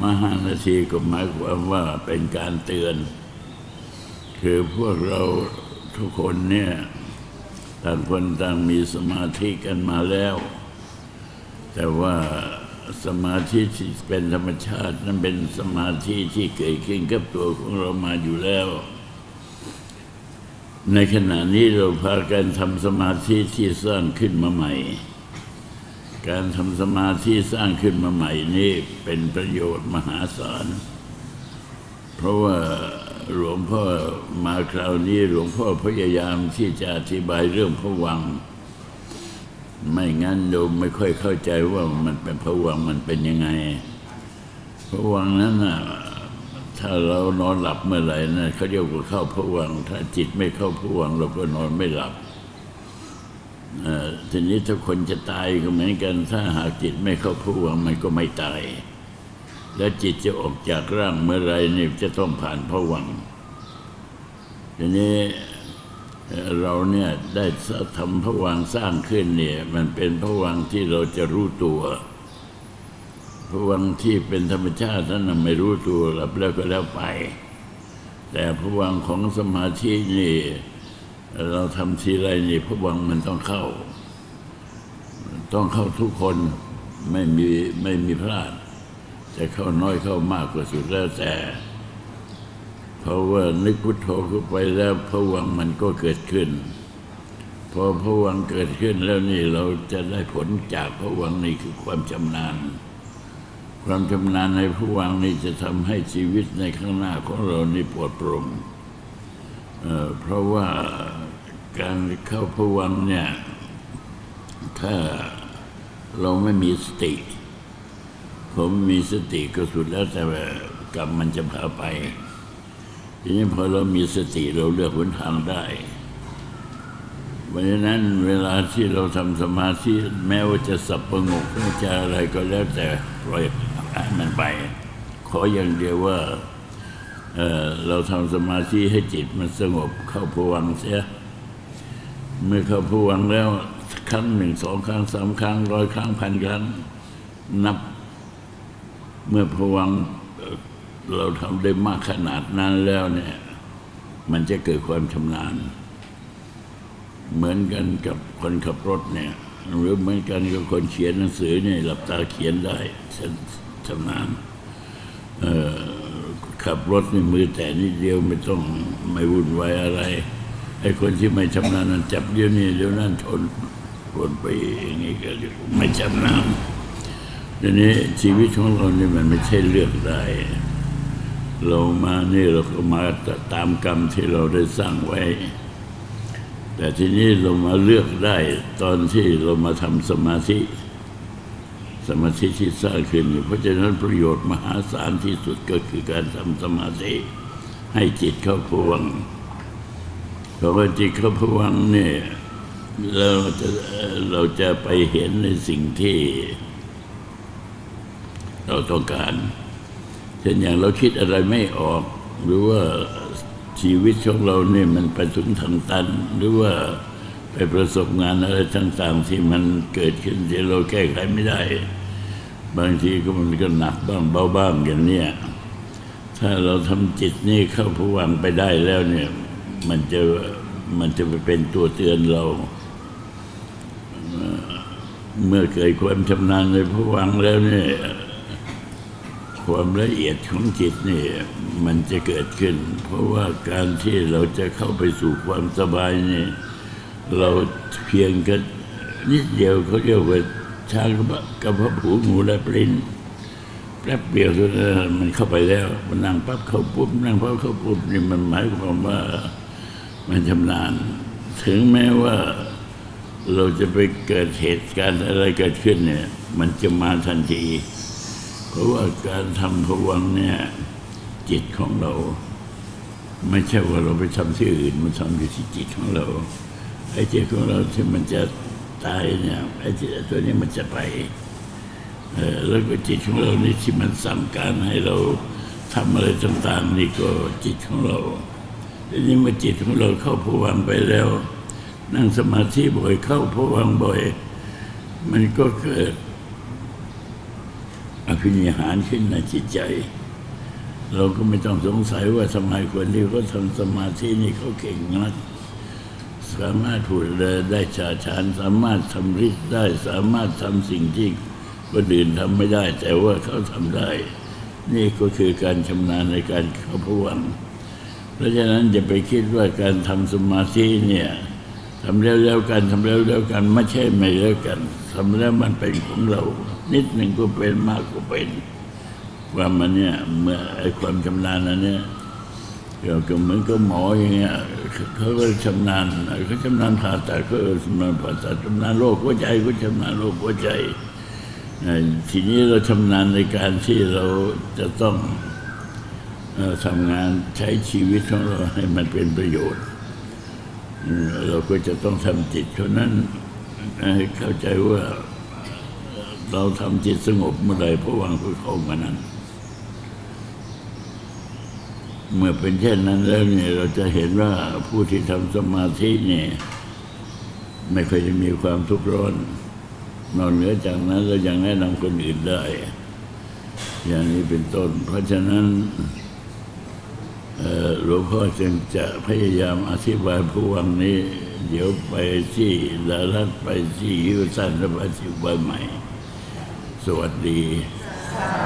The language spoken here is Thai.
มห้านาทีก็หมายความว่าเป็นการเตือน คือพวกเราทุกคนเนี่ยต่างคนต่างมีสมาธิกันมาแล้ว แต่ว่าสมาธิที่เป็นธรรมชาตินั้นเป็นสมาธิที่เกิดขึ้นกับตัวของเรามาอยู่แล้ว ในขณะนี้เราพากันทำสมาธิที่สร้างขึ้นมาใหม่ การทำสมาธิสร้างขึ้นมาใหม่นี่เป็นประโยชน์มหาศาล เพราะว่าหลวงพ่อมาคราวนี้หลวงพ่อพยายามที่จะอธิบายเรื่องพระวัง ไม่งั้นโยมไม่ค่อยเข้าใจว่ามันเป็นพระวังมันเป็นยังไงพระวังนั้นน่ะถ้าเรานอนหลับเมื่อไหร่นะเขาเรียกว่าเข้าพระวัง ถ้าจิตไม่เข้าพระวังเราก็นอนไม่หลับ ทีนี้ถ้าคนจะตายก็เหมือนกัน ถ้าหากจิตไม่เข้าพวงมันก็ไม่ตาย แล้วจิตจะออกจากร่างเมื่อไรนี่จะต้องผ่านพวังทีนี้เราเนี่ยได้ทำพวังสร้างขึ้นเนี่ย มันเป็นพวังที่เราจะรู้ตัวพวังที่เป็นธรรมชาตินั้นไม่รู้ตัวหลับแล้วก็แล้วไป แต่พวังของสมาธินี่ เราทำทีไรนี่พระวังมันต้องเข้า ต้องเข้าทุกคนไม่มีไม่มีพลาด จะเข้าน้อยเข้ามากกว่าสุดแล้วแต่ เพราะว่านึกพุทโธเข้าไปแล้วพระวังมันก็เกิดขึ้น พอพระวังเกิดขึ้นแล้วนี่เราจะได้ผลจากพระวังนี่คือความชำนาญ ความชำนาญในพระวังนี่จะทำให้ชีวิตในข้างหน้าของเรานี่ปลอดโปร่งเอ่อเพราะว่า การเข้าพวังเนี่ย ถ้าเราไม่มีสติ ผมมีสติก็สุดแล้วแต่กรรมมันจะพาไป ทีนี้พอเรามีสติเราเลือกหนทางได้เพราะฉะนั้นเวลาที่เราทำสมาธิแม้ว่าจะสับประงกจะอะไรก็แล้วแต่ปล่อยมันไป ขออย่างเดียวว่าเเราทำสมาธิให้จิตมันสงบเข้าผวังเสีย เมื่อเขาผวังแล้วครั้งหนึ่งสองครั้งสามครั้งร้อยครั้งพันครั้งนับ เมื่อผวังเราทำได้มากขนาดนั้นแล้วเนี่ย มันจะเกิดความชำนาญ เหมือนกันกับคนขับรถเนี่ย หรือเหมือนกันกับคนเขียนหนังสือเนี่ยหลับตาเขียนได้ชำชำนาญขับรถในมือแต่นิดเดียวไม่ต้องไม่วุ่นวายอะไร ไอ้คนที่ไม่ชำนาญนั้นจับเดี๋ยวนี้เดี๋ยวนั้นชนวนไปอย่างนี้ก็เรียกว่าไม่ชำนาญทีนี้ชีวิตของเรานี่มันไม่ใช่เลือกได้เรามานี่เราก็มาตามกรรมที่เราได้สร้างไว้ แต่ทีนี้เรามาเลือกได้ตอนที่เรามาทำสมาธิ สมาธิที่สร้างขึ้น เพราะฉะนั้นประโยชน์มหาศาลที่สุดก็คือการทำสมาธิ ให้จิตเข้าพวัง เพราะว่าจิตเข้าพวังเนี่ยเราจะเราจะไปเห็นในสิ่งที่ เราต้องการ เช่นอย่างเราคิดอะไรไม่ออก หรือว่าชีวิตของเราเนี่ยมันไปถึงทางตัน หรือว่าไปประสบงานอะไรต่างๆที่มันเกิดขึ้นที่เราแก้ไขไม่ได้ บางทีก็มันก็หนักบ้างเบาบ้างอย่างเนี้ยถ้าเราทำจิตนี่เข้าผวังไปได้แล้วเนี่ย มันจะมันจะไปเป็นตัวเตือนเรา เมื่อเกิดความชำนาญในผวังแล้วเนี่ยความละเอียดของจิตนี่มันจะเกิดขึ้น เพราะว่าการที่เราจะเข้าไปสู่ความสบายนี่เราเพียงแค่นิดเดียวเขาเรียกว่าช้างกับพระผูงูและปรินแป๊บเดียวมันเข้าไปแล้ว มันนั่งปั๊บเข้าปุ๊บนั่งปั๊บเข้าปุ๊บนี่มันหมายความว่า มันชำนาญ ถึงแม้ว่าเราจะไปเกิดเหตุการณ์อะไรเกิดขึ้นเนี่ย มันจะมาทันที เพราะว่าการทำผวังเนี่ยจิตของเรา ไม่ใช่ว่าเราไปทำที่อื่น มันทำอยู่ที่จิตของเรา ไอ้จิตของเราที่มันจะตายเนี่ยไอ้จิตตัวนี้มันจะไปเออแล้วก็จิตของเรานี่ที่มันสั่งการให้เราทำอะไรต่างๆนี่ก็จิตของเรา ทีนี้เมื่อจิตของเราเข้าผวังไปแล้ว นั่งสมาธิบ่อยเข้าผวังบ่อย มันก็เกิดอภินิหารขึ้นในจิตใจ เราก็ไม่ต้องสงสัยว่าทำไมคนที่เขาทำสมาธินี่เขาเก่งนักสามารถพูดได้ชาชานสามารถทำฤทธิ์ได้ สามารถทำสิ่งที่คนอื่นทำไม่ได้ แต่ว่าเขาทำได้ นี่ก็คือการชำนาญในการเข้าพวัง เพราะฉะนั้นอย่าไปคิดว่าการทำสมาธิเนี่ยทำแล้วแล้วกันทำแล้วแล้วกันไม่ใช่ไม่แล้วกันทำแล้วมันเป็นของเรา นิดหนึ่งก็เป็นมากก็เป็นว่ามันเนี่ยเมื่อไอ้ความชำนาญอันเนี้ยเราก็เหมือนกับหมออย่างเงี้ยเขาก็ชำนาญเขาชำนาญผ่าตัดก็ชำนาญผ่าตัดชำนาญโรคหัวใจก็ชำนาญโรคหัวใจทีนี้เราชำนาญในการที่เราจะต้อง ทำงานใช้ชีวิตของเราให้มันเป็นประโยชน์ เราก็จะต้องทำจิตเท่านั้นให้เข้าใจว่าเราทำจิตสงบเมื่อไรพระวังคือเข้ามานั้น เมื่อเป็นเช่นนั้นแล้วเนี่ยเราจะเห็นว่าผู้ที่ทำสมาธิเนี่ย ไม่เคยจะมีความทุกข์ร้อน นอกเหนือจากนั้นเรายังแนะนำคนอื่นได้ อย่างนี้เป็นต้น เพราะฉะนั้น หลวงพ่อจึงจะพยายามอธิบายผู้วังนี้ เดี๋ยวไปที่ดารัตไปที่ยูสันแล้วไปที่ใบใหม่ สวัสดีส